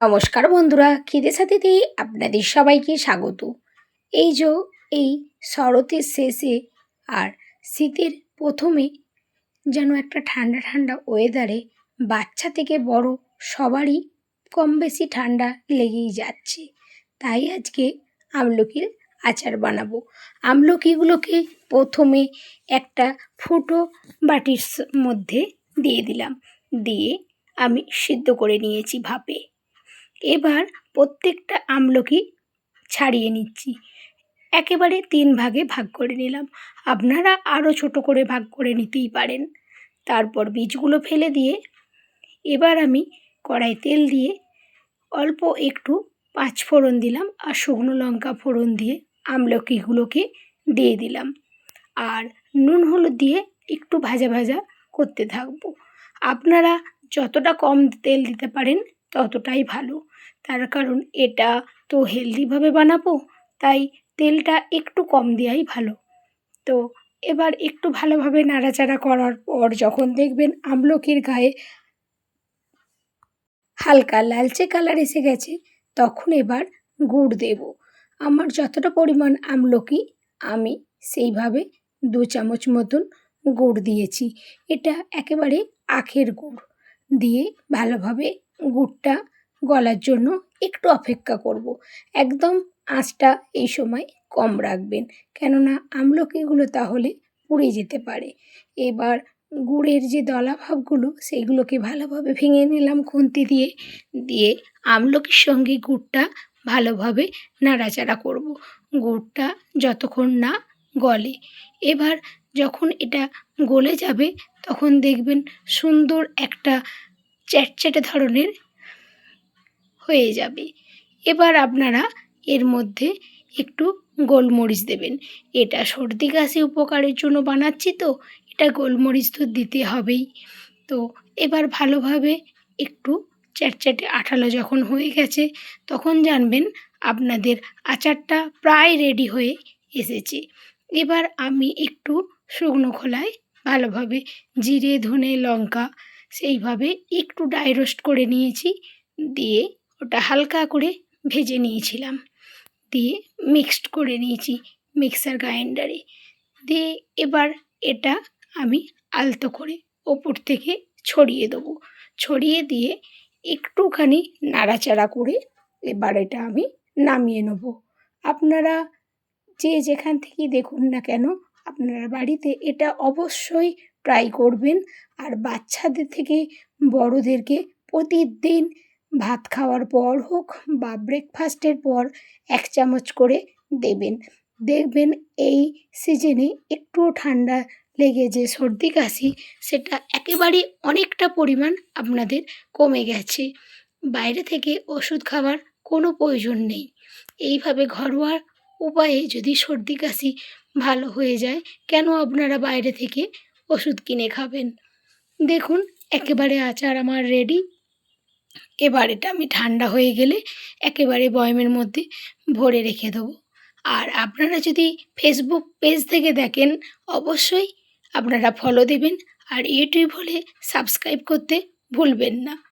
নমস্কার বন্ধুরা খিদে সাথীতে আপনাদের সবাইকে স্বাগত। এই যে, এই শরতের শেষে আর শীতের প্রথমে যেন একটা ঠান্ডা ঠান্ডা ওয়েদারে বাচ্চা থেকে বড় সবারই কম বেশি ঠান্ডা লেগেই যাচ্ছে। তাই আজকে আমলকির আচার বানাবো। আমলকিগুলোকে প্রথমে একটা ফুটো বাটির মধ্যে দিয়ে দিলাম। দিয়ে আমি সিদ্ধ করে নিয়েছি ভাপে। এবার প্রত্যেকটা আমলকি ছাড়িয়ে নিচ্ছি। একেবারে তিন ভাগে ভাগ করে নিলাম। আপনারা আরও ছোট করে ভাগ করে নিতেই পারেন। তারপর বীজগুলো ফেলে দিয়ে এবার আমি কড়াই তেল দিয়ে অল্প একটু পাঁচ ফোড়ন দিলাম আর শুকনো লঙ্কা ফোড়ন দিয়ে আমলকিগুলোকে দিয়ে দিলাম। আর নুন হলুদ দিয়ে একটু ভাজা ভাজা করতে থাকব। আপনারা যতটা কম তেল দিতে পারেন ততটাই ভালো। তার কারণ এটা তো হেলদিভাবে বানাবো, তাই তেলটা একটু কম দেওয়াই ভালো। তো এবার একটু ভালোভাবে নাড়াচাড়া করার পর যখন দেখবেন আমলকির গায়ে হালকা লালচে কালার এসে গেছে, তখন এবার গুড় দেব। আমার যতটা পরিমাণ আমলকি, আমি সেইভাবে দু চামচ মতন গুড় দিয়েছি। এটা একেবারে আখের গুড় দিয়ে ভালোভাবে গুড়টা গলার জন্য একটু অপেক্ষা করব। একদম আঁচটা এই সময় কম রাখবেন কেননা আমলকিগুলো তাহলে পুড়ে যেতে পারে এবার গুড়ের যে দলা ভাবগুলো সেইগুলোকে ভালোভাবে ভেঙে নিলাম খুন্তি দিয়ে দিয়ে আমলকির সঙ্গে গুড়টা ভালোভাবে নাড়াচাড়া করব। গুড়টা যতক্ষণ না গলে এবার যখন এটা গলে যাবে, তখন দেখবেন সুন্দর একটা চ্যাটচ্যাটে ধরনের হয়ে যাবে। এবার আপনারা এর মধ্যে একটু গোলমরিচ দেবেন। এটা সর্দি কাশি উপকারের জন্য বানাচ্ছি তো, এটা গোলমরিচ তো দিতে হবেই। তো এবার ভালোভাবে একটু চ্যাটচ্যাটে আঠালো যখন হয়ে গেছে, তখন জানবেন আপনাদের আচারটা প্রায় রেডি হয়ে এসেছে। এবার আমি একটু শুকনো খোলায় ভালোভাবে জিরে, ধনে, লঙ্কা সেইভাবে একটু ডাই রোস্ট করে নিয়েছি। দিয়ে ওটা হালকা করে ভেজে নিয়েছিলাম। দিয়ে মিক্সড করে নিয়েছি মিক্সার গ্রাইন্ডারে দিয়ে এবার এটা আমি আলতো করে ওপর থেকে ছড়িয়ে দেবো। ছড়িয়ে দিয়ে একটুখানি নাড়াচাড়া করে এবার এটা আমি নামিয়ে নেব। আপনারা যে যেখান থেকে দেখুন না কেন, আপনারা বাড়িতে এটা অবশ্যই ট্রাই করবেন। আর বাচ্চাদের থেকে বড়োদেরকে প্রতিদিন ভাত খাওয়ার পর হোক বা ব্রেকফাস্টের পর এক চামচ করে দেবেন। দেখবেন এই সিজনে একটুও ঠান্ডা লেগে যে সর্দি কাশি, সেটা একেবারেই অনেকটা পরিমাণ আপনাদের কমে গেছে। বাইরে থেকে ওষুধ খাওয়ার কোনো প্রয়োজন নেই। এইভাবে ঘরোয়া উপায়ে যদি সর্দি কাশি ভালো হয়ে যায়, কেন আপনারা বাইরে থেকে ওষুধ কিনে খাবেন? দেখুন, একেবারে আচার আমার রেডি এবার এটা আমি ঠান্ডা হয়ে গেলে একেবারে বয়মের মধ্যে ভরে রেখে দেবো। আর আপনারা যদি ফেসবুক পেজ থেকে দেখেন, অবশ্যই আপনারা ফলো দেবেন। আর ইউটিউব হলে সাবস্ক্রাইব করতে ভুলবেন না।